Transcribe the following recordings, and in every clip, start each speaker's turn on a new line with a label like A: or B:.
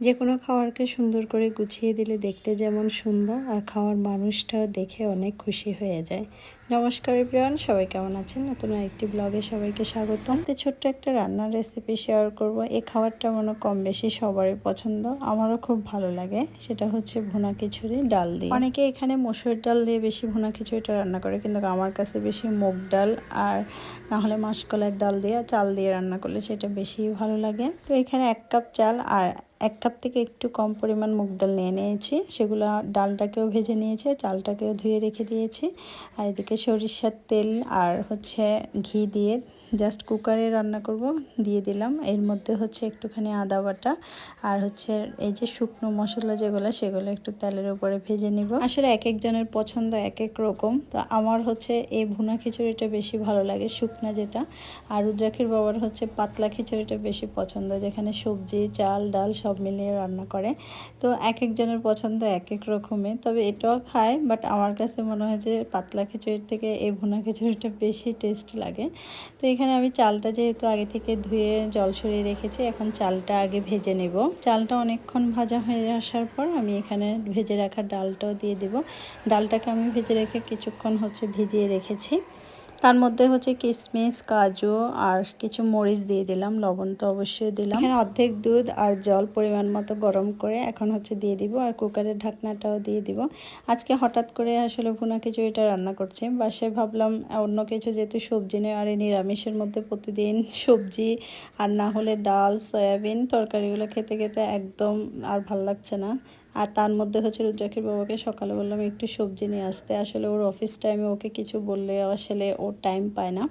A: যে কোনো খাবারকে সুন্দর করে গুছিয়ে দিলে দেখতে যেমন সুন্দর আর খাওয়ার মানুষটাও দেখে অনেক খুশি হয়ে যায়। নমস্কার প্রিয়ান সবাই কেমন আছেন? নতুন একটি ব্লগে সবাইকে স্বাগত আজকে ছোট্ট একটা রান্নার রেসিপি শেয়ার করব। এই খাবারটা মনে কম বেশি সবারই পছন্দ। আমারও খুব ভালো লাগে। সেটা হচ্ছে ভুনা খিচুড়ি, ডাল দিয়ে। অনেকে এখানে মসুর ডাল দিয়ে বেশি ভুনা খিচুড়িটা রান্না করে, কিন্তু আমার কাছে বেশি মুগ ডাল আর না হলে মাসকলার ডাল দিয়ে চাল দিয়ে রান্না করলে সেটা বেশি ভালো লাগে। তো এখানে এক কাপ চাল আর এক কাপ থেকে একটু কম পরিমাণ মুগ ডাল নিয়ে নিয়েছি। সেগুলো ডালটাকেও ভেজে নিয়েছি, চালটাকেও ধুয়ে রেখে দিয়েছি। আর এদিকে সরিষার তেল আর হচ্ছে ঘি দিয়ে জাস্ট কুকারে রান্না করব, দিয়ে দিলাম। এর মধ্যে হচ্ছে একটুখানি আদা বাটা আর হচ্ছে এই যে শুকনো মশলা যেগুলো, সেগুলো একটু তেলের উপরে ভেজে নিব। আসলে এক একজনের পছন্দ এক এক রকম। তো আমার হচ্ছে এই ভুনা খিচুড়িটা বেশি ভালো লাগে, শুকনা যেটা। আর রুদ্রাক্ষীর বাবার হচ্ছে পাতলা খিচুড়িটা বেশি পছন্দ, যেখানে সবজি, চাল, ডাল সব মিলিয়ে রান্না করে। তো এক একজনের পছন্দ এক এক রকমের তবে এটাও খায়, বাট আমার কাছে মনে হয় যে পাতলা খিচুড়ির থেকে এই ভুনা খিচুড়িটা বেশি টেস্ট লাগে। তো এখানে আমি চালটা যেহেতু আগে থেকে ধুয়ে জল সরিয়ে রেখেছি, এখন চালটা আগে ভেজে নেব। চালটা অনেকক্ষণ ভাজা হয়ে আসার পর আমি এখানে ভেজে রাখা ডালটাও দিয়ে দেব। ডালটাকে আমি ভেজে রেখে কিছুক্ষণ হচ্ছে ভিজিয়ে রেখেছি। তার মধ্যে হচ্ছে কিশমিশ কাজু আর কিছু মরিচ দিয়ে দিলাম, লবণ তো অবশ্যই দিলাম। এখানে অর্ধেক দুধ আর জল পরিমাণ মতো গরম করে এখন হচ্ছে দিয়ে দিব আর কুকারের ঢাকনাটাও দিয়ে দিব। আজকে হঠাৎ করে আসলে ভুনা খিচুড়িটা রান্না করছি। বাসায় ভাবলাম অন্য কিছু যেহেতু সবজি নেই আর এই নিরামিষের মধ্যে প্রতিদিন সবজি আর না হলে ডাল, সয়াবিন, তরকারিগুলো খেতে খেতে একদম আর ভালো লাগছে না। আর তার মধ্যে হচ্ছে রুদ্রাক্ষীর বাবাকে সকালে বললাম, একটু সবজি নিয়ে আসতে। আসলে ওর অফিস টাইমে ওকে কিছু বললে আসলে ওর টাইম পায় না।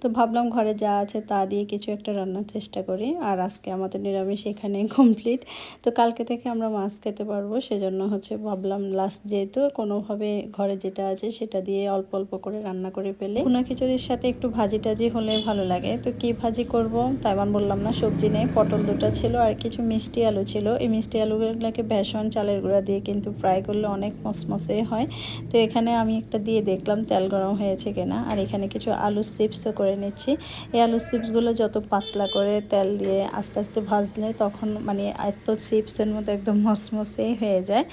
A: তো ভাবলাম ঘরে যা আছে তা দিয়ে কিছু একটা রান্নার চেষ্টা করি। আর আজকে আমাদের নিরামিষ এখানে কমপ্লিট তো কালকে থেকে আমরা মাছ খেতে পারব, সেজন্য হচ্ছে ভাবলাম লাস্ট যেহেতু কোনোভাবে ঘরে যেটা আছে সেটা দিয়ে অল্প অল্প করে রান্না করে ফেলে। ভুনা খিচুড়ির সাথে একটু ভাজি টাজি হলে ভালো লাগে। তো কি ভাজি করব? তাই আমার বললাম না, সবজি নেই। পটল দুটো ছিল আর কিছু মিষ্টি আলু ছিল। এই মিষ্টি আলুগুলোকে বেসন চালের গুঁড়া দিয়ে কিন্তু ফ্রাই করলে অনেক মসমসে হয়। তো এখানে আমি একটা দিয়ে দেখলাম তেল গরম হয়েছে কিনা। আর এখানে কিছু আলু চিপসও করে নিচ্ছি। এই আলু চিপসগুলো যত পাতলা করে তেল দিয়ে আস্তে আস্তে ভাজলে তখন মানে এত চিপসের মতো একদম মসমসেই হয়ে যায়।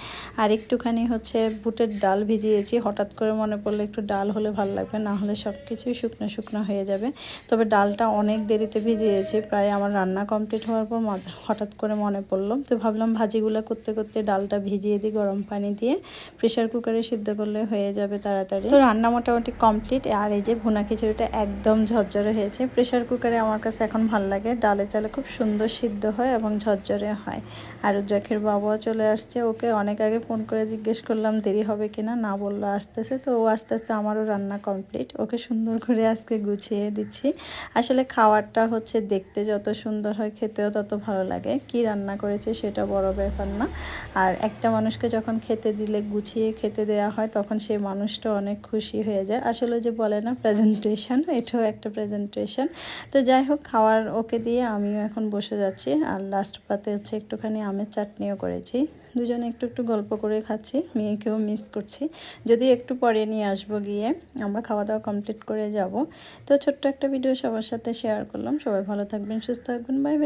A: আর একটুখানি হচ্ছে বুটের ডাল ভিজিয়েছি। হঠাৎ করে মনে পড়লে একটু ডাল হলে ভালো লাগবে, না হলে সব কিছুই শুকনো শুকনো হয়ে যাবে। তবে ডালটা অনেক দেরিতে ভিজিয়েছি। প্রায় আমার রান্না কমপ্লিট হওয়ার পর হঠাৎ করে মনে পড়ল। তো ভাবলাম ভাজিগুলো করতে করতে ডালটা ভিজিয়ে দিই গরম পানি দিয়ে। প্রেশার কুকারে সিদ্ধ করলে হয়ে যাবে তাড়াতাড়ি। তো রান্না মোটামুটি কমপ্লিট আর এই যে ভুনা খিচুড়িটা একদম ঝরঝরে হয়েছে। প্রেশার কুকারে আমার কাছে এখন ভালো লাগে। ডালে চালে খুব সুন্দর সিদ্ধ হয় এবং ঝরঝরে হয়। আর রুদ্রাক্ষের বাবাও চলে আসছে। ওকে অনেক আগে ফোন করে জিজ্ঞেস করলাম, দেরি হবে কিনা? না বলল, আসতেছে। তো ও আস্তে আস্তে আমারও রান্না কমপ্লিট ওকে সুন্দর করে আজকে গুছিয়ে দিচ্ছি। আসলে খাওয়ারটা হচ্ছে দেখতে যত সুন্দর হয়, খেতেও তত ভালো লাগে। কি রান্না করেছে সেটা বড় ব্যাপার না। আর একটা মানুষকে যখন খেতে দিলে, গুছিয়ে খেতে দেওয়া হয়, তখন সেই মানুষটা অনেক খুশি হয়ে যায়। আসলে যে বলে না প্রেজেন্টেশন এটাও একটা প্রেজেন্টেশন তো যাই হোক, খাওয়ার ওকে দিয়ে আমিও এখন বসে যাচ্ছি। আর লাস্ট পাতে হচ্ছে একটুখানি আমের চাটনিও করেছি। দুজনে একটু একটু গল্প করে খাচ্ছি, মেয়েকেও মিস করছি। যদি একটু পরে নিয়ে আসব গিয়ে, আমরা খাওয়া দাওয়া কমপ্লিট করে যাব। তো ছোট্ট একটা ভিডিও সবার সাথে শেয়ার করলাম। সবাই ভালো থাকবেন, সুস্থ থাকবেন। Bye bye